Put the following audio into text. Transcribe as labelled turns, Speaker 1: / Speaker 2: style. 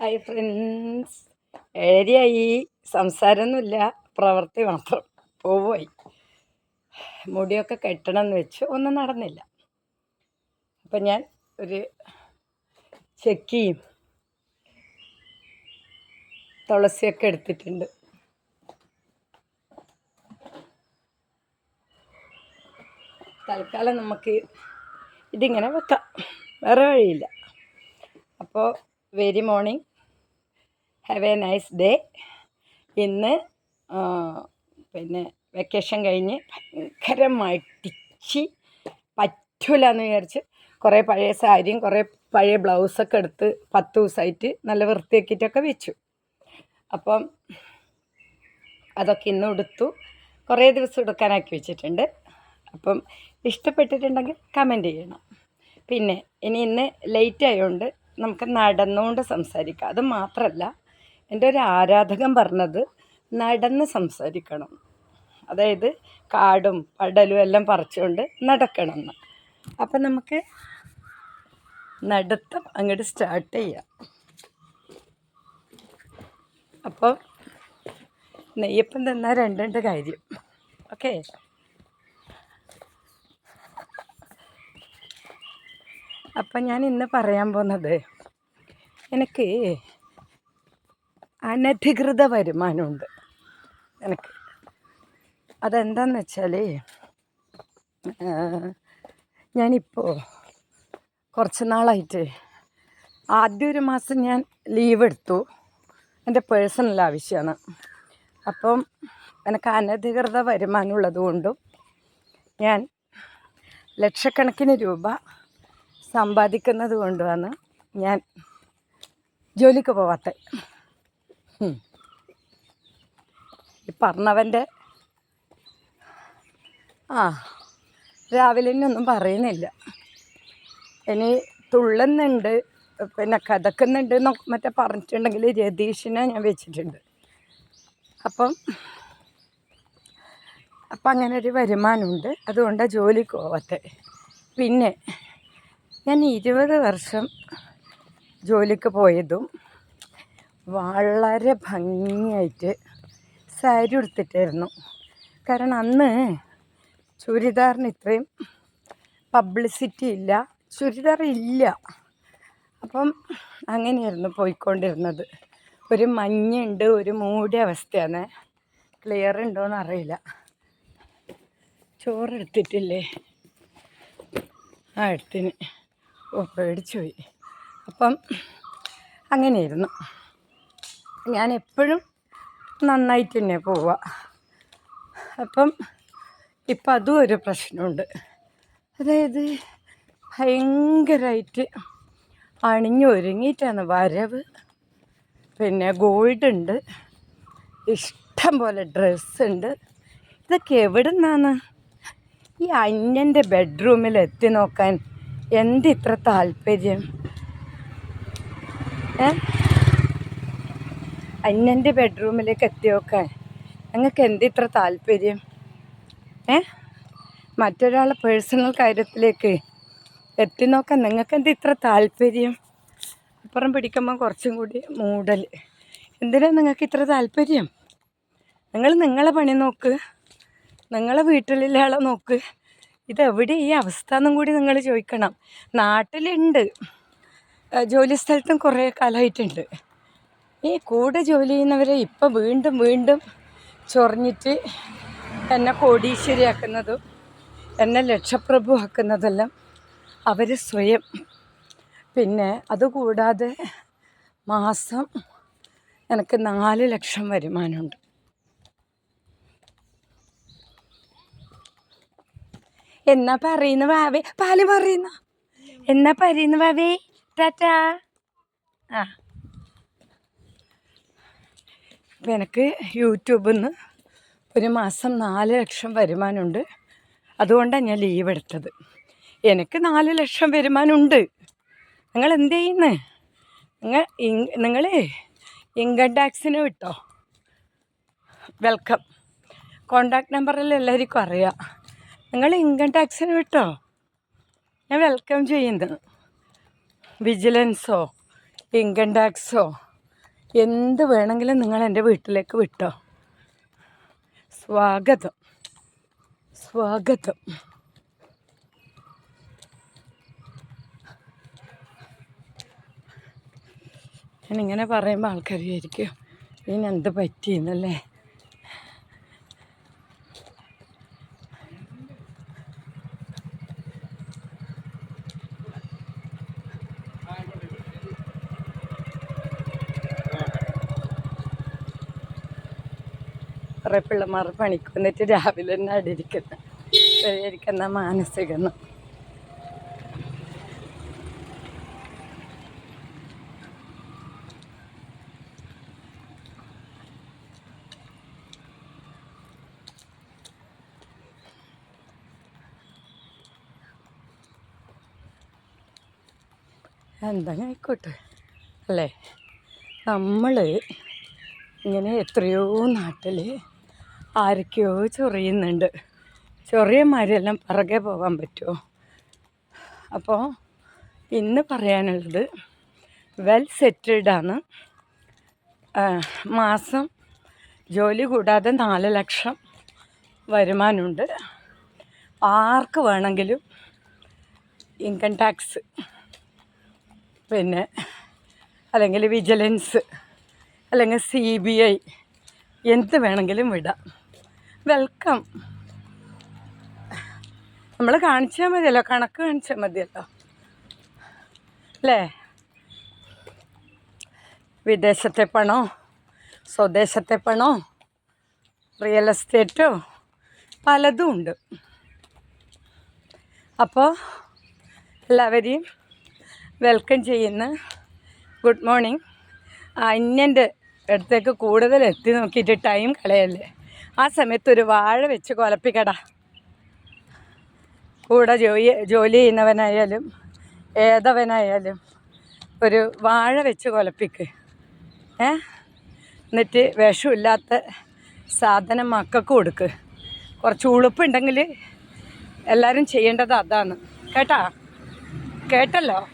Speaker 1: Hi friends ഏഴരയായി സംസാരമൊന്നുമില്ല. പ്രവൃത്തി മാത്രം. പോവുമായി മുടിയൊക്കെ കെട്ടണം എന്ന് വെച്ച്. ഒന്നും നടന്നില്ല. അപ്പം ഞാൻ ഒരു ചെക്കിയും തുളസിയൊക്കെ എടുത്തിട്ടുണ്ട്. തൽക്കാലം നമുക്ക് ഇതിങ്ങനെ വെക്കാം. വേറെ വഴിയില്ല. അപ്പോൾ very morning have a nice day ഇന്ന് പിന്നെ വെക്കേഷൻ കഴിഞ്ഞ് ഭയങ്കരമായിട്ടിച്ച് പറ്റൂല എന്ന് വിചാരിച്ച് കുറേ പഴയ സാരിയും കുറേ പഴയ ബ്ലൗസൊക്കെ എടുത്ത് പത്ത് ദിവസമായിട്ട് നല്ല വൃത്തിയാക്കിയിട്ടൊക്കെ വെച്ചു. അപ്പം അതൊക്കെ ഇന്ന് ഉടുത്തു. കുറേ ദിവസം ഉടുക്കാനാക്കി വെച്ചിട്ടുണ്ട്. അപ്പം ഇഷ്ടപ്പെട്ടിട്ടുണ്ടെങ്കിൽ കമന്റ് ചെയ്യണം. പിന്നെ ഇനി ഇന്ന് ലേറ്റ് ആയതുകൊണ്ട് നമുക്ക് നടന്നുകൊണ്ട് സംസാരിക്കാം. അത് മാത്രമല്ല എന്റെ ഒരു ആരാധകൻ പറഞ്ഞത് നടന്ന് സംസാരിക്കണം. അതായത് കാടും പടലും എല്ലാം പറിച്ചുകൊണ്ട് നടക്കണം എന്ന് അപ്പം നമുക്ക് നടത്തം അങ്ങോട്ട് സ്റ്റാർട്ട് ചെയ്യാം. അപ്പോൾ നെയ്യപ്പം തന്നാൽ രണ്ട് കാര്യം. ഓക്കെ? അപ്പം ഞാൻ ഇന്ന് പറയാൻ പോകുന്നത് എനിക്ക് അനധികൃത വരുമാനമുണ്ട്. എനിക്ക്. അതെന്താന്ന് വെച്ചാൽ ഞാനിപ്പോൾ കുറച്ച് നാളായിട്ട് ആദ്യ ഒരു മാസം ഞാൻ ലീവ് എടുത്തു. എന്റെ പേഴ്സണൽ ആവശ്യമാണ് അപ്പം എനിക്ക് അനധികൃത വരുമാനമുള്ളത് കൊണ്ടും ഞാൻ ലക്ഷക്കണക്കിന് രൂപ സമ്പാദിക്കുന്നത് കൊണ്ടുമാണ് ഞാൻ ജോലിക്ക് പോവാത്ത. ഈ പറഞ്ഞവന്റെ ആ രാവിലെ ഒന്നും പറയുന്നില്ല. ഇനി തുള്ളുന്നുണ്ട് പിന്നെ കഥക്കുന്നുണ്ട് എന്നൊക്കെ മറ്റേ പറഞ്ഞിട്ടുണ്ടെങ്കിൽ രതീഷിനെ ഞാൻ വെച്ചിട്ടുണ്ട്. അപ്പം അപ്പം അങ്ങനെ ഒരു വരുമാനമുണ്ട്. അതുകൊണ്ടാണ് ജോലിക്ക് പോവാത്തെ. പിന്നെ ഞാൻ ഇരുപത് വർഷം ജോലിക്ക് പോയതും വളരെ ഭംഗിയായിട്ട് സാരി ഉടുത്തിട്ടായിരുന്നു. കാരണം അന്ന് ചുരിദാറിന് ഇത്രയും പബ്ലിസിറ്റി ഇല്ല. ചുരിദാർ ഇല്ല. അപ്പം അങ്ങനെയായിരുന്നു പോയിക്കൊണ്ടിരുന്നത്. ഒരു മഞ്ഞുണ്ട് ഒരു മൂടിയ അവസ്ഥയാണ്. ക്ലിയർ ഉണ്ടോയെന്ന് അറിയില്ല. ചോറെടുത്തിട്ടില്ലേ ആ എടുത്തിന്. ഓ പേടിച്ചു പോയി. അപ്പം അങ്ങനെയായിരുന്നു. ഞാൻ എപ്പോഴും നന്നായിട്ട് തന്നെ പോവുക അപ്പം ഇപ്പം അതും ഒരു പ്രശ്നമുണ്ട്. അതായത് ഭയങ്കരമായിട്ട് അണിഞ്ഞൊരുങ്ങിയിട്ടാണ് വരവ്. പിന്നെ ഗോൾഡ് ഉണ്ട് ഇഷ്ടം പോലെ ഡ്രസ്സുണ്ട്. ഇതൊക്കെ എവിടെ നിന്നാണ് ഈ അന്യന്റെ ബെഡ്റൂമിൽ എത്തി നോക്കാൻ എന്തിത്ര താല്പര്യം? ഏ? അന്യന്റെ ബെഡ്റൂമിലേക്ക് എത്തിയൊക്കെ നിങ്ങൾക്ക് എന്തിത്ര താല്പര്യം? ഏ? മറ്റൊരാളെ പേഴ്സണൽ കാര്യത്തിലേക്ക് എത്തി നോക്കാൻ നിങ്ങൾക്ക് എന്ത് ഇത്ര താല്പര്യം? അപ്പുറം പിടിക്കുമ്പോൾ കുറച്ചും കൂടി മൂടൽ എന്തിനാണ് നിങ്ങൾക്ക് ഇത്ര താല്പര്യം? നിങ്ങൾ നിങ്ങളെ പണി നോക്ക്. നിങ്ങളെ വീട്ടിലുള്ള നോക്ക്. ഇതെവിടെ ഈ അവസ്ഥ എന്നും കൂടി നിങ്ങൾ ചോദിക്കണം. നാട്ടിലുണ്ട്. ജോലി സ്ഥലത്തും കുറേ കാലമായിട്ടുണ്ട്. ഈ കൂടെ ജോലി ചെയ്യുന്നവരെ ഇപ്പം വീണ്ടും വീണ്ടും ചൊറിഞ്ഞിട്ട് എന്നെ കോടീശ്വരിയാക്കുന്നതും എന്നെ ലക്ഷപ്രഭു ആക്കുന്നതെല്ലാം അവർ സ്വയം. പിന്നെ അതുകൂടാതെ മാസം എനിക്ക് നാല് ലക്ഷം വരുമാനമുണ്ട്. എന്നാ പറയുന്ന വാവേ? പാൽ പറയുന്ന? എന്നാ പറയുന്ന വാവേ? ടാറ്റാ. ആ. അപ്പം എനിക്ക് യൂട്യൂബിൽ നിന്ന് ഒരു മാസം നാല് ലക്ഷം വരുമാനമുണ്ട്. അതുകൊണ്ടാണ് ഞാൻ ലീവ് എടുത്തത്. എനിക്ക് നാല് ലക്ഷം വരുമാനമുണ്ട്. നിങ്ങൾ എന്ത് ചെയ്യുന്നു? നിങ്ങൾ നിങ്ങൾ ഇൻകം ടാക്സിന് വിട്ടോ? വെൽക്കം കോണ്ടാക്ട് നമ്പറിൽ എല്ലാവർക്കും അറിയാം. നിങ്ങൾ ഇൻകം ടാക്സിന് വിട്ടോ? ഞാൻ വെൽക്കം ചെയ്യുന്നത്. വിജിലൻസോ ഇൻകം ടാക്സോ എന്ത് വേണമെങ്കിലും നിങ്ങൾ എന്റെ വീട്ടിലേക്ക് വിട്ടോ. സ്വാഗതം. സ്വാഗതം. ഞാനിങ്ങനെ പറയുമ്പോൾ ആൾക്കാർ വിചാരിക്കും ഇതിനെന്ത് പറ്റിയെന്നല്ലേ? കുറേ പിള്ളമാർ പണിക്ക് വന്നിട്ട് രാവിലെ തന്നെ അടിയിരിക്കുന്നു പരിഹരിക്കുന്ന മാനസികം എന്താ ആയിക്കോട്ടെ? അല്ലേ? നമ്മൾ ഇങ്ങനെ എത്രയോ നാട്ടിൽ ആരൊക്കെയോ ചൊറിയുന്നുണ്ട്. ചൊറിയന്മാരെല്ലാം പിറകെ പോകാൻ പറ്റുമോ? അപ്പോൾ ഇന്ന് പറയാനുള്ളത് വെൽ സെറ്റിൽഡാണ് മാസം ജോലി കൂടാതെ നാല് ലക്ഷം വരുമാനമുണ്ട്. ആർക്ക് വേണമെങ്കിലും ഇൻകം ടാക്സ് പിന്നെ അല്ലെങ്കിൽ വിജിലൻസ് അല്ലെങ്കിൽ സി ബി ഐ എന്ത് വേണമെങ്കിലും വിടാം. വെൽക്കം. നമ്മൾ കാണിച്ചാൽ മതിയല്ലോ കണക്ക് കാണിച്ചാൽ മതിയല്ലോ. അല്ലേ വിദേശത്തെ പണോ? സ്വദേശത്തെ പണോ? റിയൽ എസ്റ്റേറ്റോ പലതും ഉണ്ട്. അപ്പോൾ എല്ലാവരെയും വെൽക്കം ചെയ്യുന്ന ഗുഡ് മോർണിംഗ്. അന്യന്റെ അടുത്തേക്ക് കൂടുതൽ എത്തി നോക്കിയിട്ട് ടൈം കളയല്ലേ? ആ സമയത്ത് ഒരു വാഴ വെച്ച് കൊലപ്പിക്കട. കൂടെ ജോലി ജോലി ചെയ്യുന്നവനായാലും ഏതവനായാലും ഒരു വാഴ വെച്ച് കൊലപ്പിക്ക്. ഏ? എന്നിട്ട് വിഷമില്ലാത്ത സാധനം മക്കൾക്ക് കൊടുക്ക്. കുറച്ച് ഉളുപ്പുണ്ടെങ്കിൽ എല്ലാവരും ചെയ്യേണ്ടത് അതാണ്. കേട്ടാ? കേട്ടല്ലോ?